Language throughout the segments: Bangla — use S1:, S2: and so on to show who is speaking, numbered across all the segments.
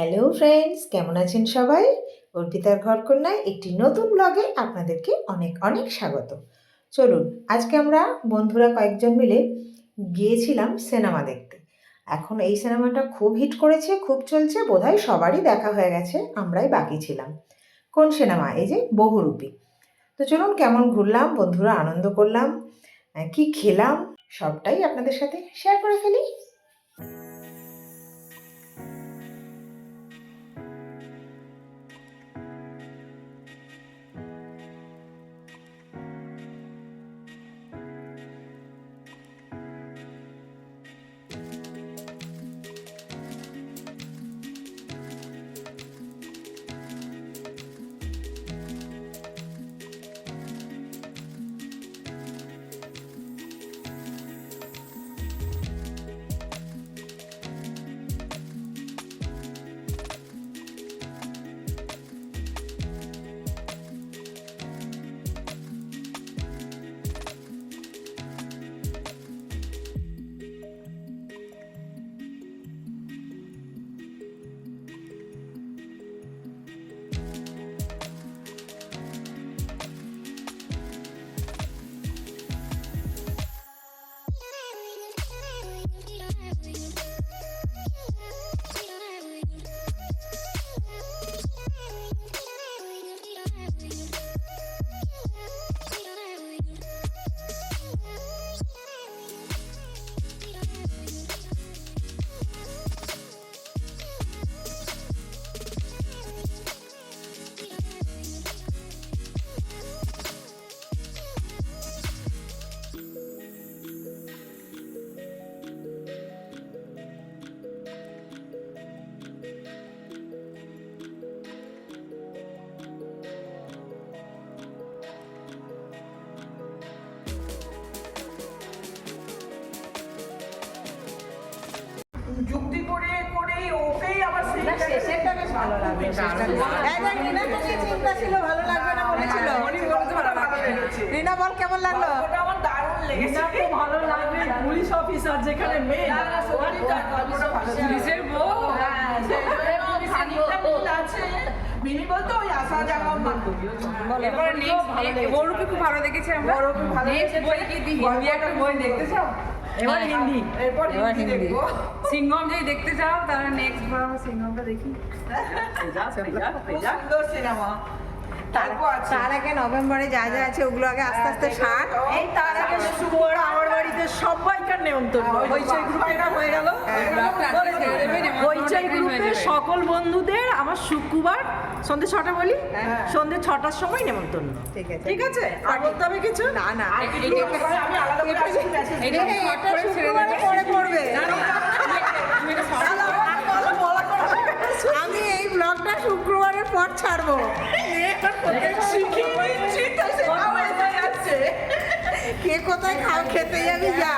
S1: হ্যালো ফ্রেন্ডস কেমন আছেন সবাই? অর্পিতার ঘর কন্যায় একটি নতুন ব্লগে আপনাদেরকে অনেক অনেক স্বাগত। চলুন, আজকে আমরা বন্ধুরা কয়েকজন মিলে গিয়েছিলাম সিনেমা দেখতে। এখন এই সিনেমাটা খুব হিট করেছে, খুব চলছে, বোধহয় সবারই দেখা হয়ে গেছে, আমরাই বাকি ছিলাম। কোন সিনেমা? এই যে বহুরূপী। তো চলুন, কেমন ঘুরলাম, বন্ধুরা আনন্দ করলাম কি খেলাম, সবটাই আপনাদের সাথে শেয়ার করে ফেলি।
S2: শেষেরটা বেশ ভালো লাগল, শেষটা বেশ- এই দেখ, রিনা তোকে চিন্তা ছিল, ভালো লাগবে না বলেছিল।
S3: উনি বলতে ভালো লেগেছে
S2: রিনা বল কেমন লাগল?
S3: ওটা আমার দারুণ লেগেছে।
S4: ভালো লাগবে পুলিশ অফিসার যেখানে মেয়ে
S3: না, না, সত্যি তার গল্পটা ভালো ছিল।
S4: পুলিশের বউ।
S3: সেই খানিকটা ভুল আছে। বলতো ওই আসা যাওয়া
S4: এবার নেক্সট বড়কে খুব ভালো দেখেছি আমরা।
S3: ভালো
S4: বই কি দি হিন্দি একটা বই দেখতে চাও? এবার হিন্দি।
S3: এরপর হিন্দি দেখব।
S4: সিংহম যদি দেখতে চাও তাহলে নেক্সট বার সিংহমটা দেখি।
S3: সুন্দর সিনেমা।
S2: তার আগে নভেম্বরে যা যা আছে ওগুলো আগে আস্তে আস্তে সার।
S3: এই তার আগে
S4: শুক্রবার আমার বাড়িতে সবাইকার নেমন্তন্ন। হইচই গ্রুপে হয়ে গেল। হইচই গ্রুপে সকল বন্ধুদের আমার শুক্রবার সন্ধ্যে ছটা বলি সন্ধে ছটার সময় নেমন্তন্ন
S2: ঠিক আছে
S4: ঠিক আছে আর বলতে হবে কিছু
S2: না না
S3: আমি
S2: এই ব্লগটা শুক্রবারের পর ছাড়বো। কে কোথায় খাও খেতে যাবি যা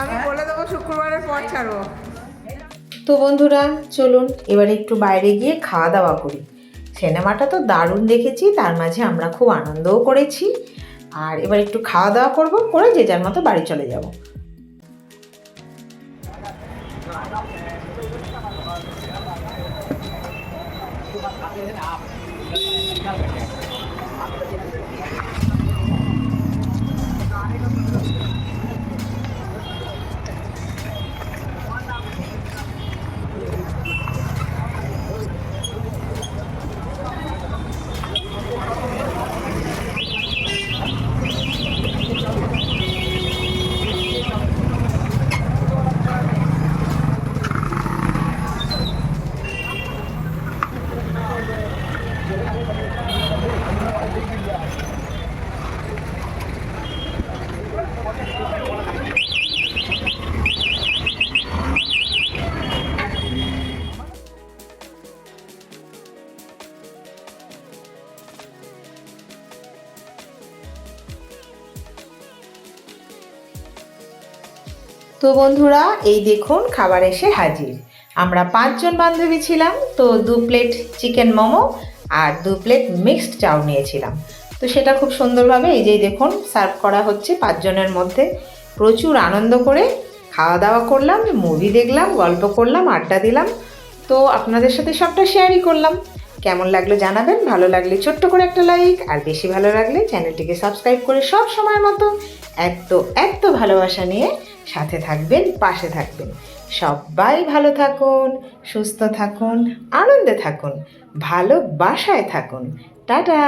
S2: আমি বলে দেবো শুক্রবারের পর ছাড়বো
S1: তো বন্ধুরা চলুন এবার একটু বাইরে গিয়ে খাওয়া দাওয়া করি সিনেমাটা তো দারুণ দেখেছি, তার মাঝে আমরা খুব আনন্দও করেছি। আর এবার একটু খাওয়া দাওয়া করব, করে যে যার মতো বাড়ি চলে যাব। তো বন্ধুরা, এই দেখুন খাবার এসে হাজির। আমরা পাঁচজন বান্ধবী ছিলাম, তো দু প্লেট চিকেন মোমো আর দু প্লেট মিক্সড চাউ নিয়েছিলাম। তো সেটা খুব সুন্দরভাবে এই যে দেখুন, সার্ভ করা হচ্ছে পাঁচজনের মধ্যে। প্রচুর আনন্দ করে খাওয়া দাওয়া করলাম, মুভি দেখলাম, গল্প করলাম, আড্ডা দিলাম। তো আপনাদের সাথে সবটা শেয়ারই করলাম। কেমন লাগল জানাবেন? ভালো লাগলে ছোট্ট করে একটা লাইক আর বেশি ভালো লাগলে চ্যানেলটিকে সাবস্ক্রাইব করে সব সময় মতো এত এত ভালোবাসা নিয়ে সাথে থাকবেন, পাশে থাকবেন। সবাই ভালো থাকুন, সুস্থ থাকুন, আনন্দে থাকুন, ভালোবাসায় থাকুন। টাটা!